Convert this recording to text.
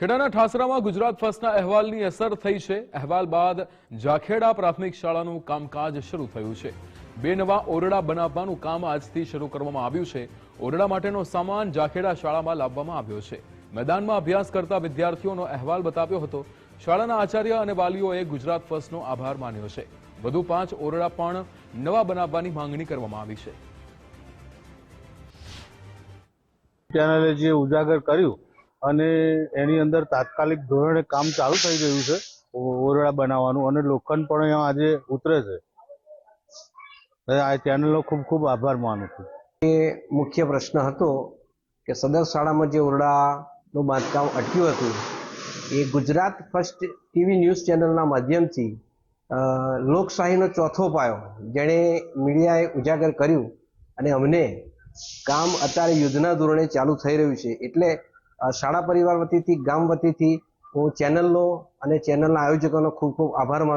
ખેડાના ઠાસરામાં ગુજરાત ફર્સ્ટના અહેવાલની અસર થઈ છે. અહેવાલ બાદ જાખેડા પ્રાથમિક શાળાનું કામકાજ શરૂ થયું છે. બે નવા ઓરડા બનાવવાનું કામ આજથી શરૂ કરવામાં આવ્યું છે. ઓરડા માટેનો સામાન જાખેડા શાળામાં લાવવામાં આવ્યો છે. મેદાનમાં અભ્યાસ કરતા વિદ્યાર્થીઓનો અહેવાલ બતાવ્યો હતો. શાળાના આચાર્ય અને વાલીઓએ ગુજરાત ફર્સ્ટનો આભાર માન્યો છે. વધુ પાંચ ઓરડા પણ નવા બનાવવાની માંગણી કરવામાં આવી છે. ચેનલે જે ઉજાગર કર્યું અને એની અંદર તાત્કાલિક ધોરણે કામ ચાલુ થઈ ગયું છે, ઓરડા બનાવવાનું અને લોખંડ પણ આજે ઉતરે છે. આ ચેનલનો ખૂબ ખૂબ આભાર માનું છું. મુખ્ય પ્રશ્ન હતો કે સદર શાળામાં જે ઓરડાનું બાંધકામ અટક્યું હતું, એ ગુજરાત ફર્સ્ટ ટીવી ન્યૂઝ ચેનલના માધ્યમથી લોકશાહીનો ચોથો પાયો જેણે મીડિયાએ ઉજાગર કર્યું અને અમને કામ અત્યારે યુદ્ધના ધોરણે ચાલુ થઈ રહ્યું છે. એટલે શાળા પરિવાર વતીથી ગામ વતીથી હું ચેનલનો અને ચેનલના આયોજકોનો ખૂબ ખૂબ આભાર માનું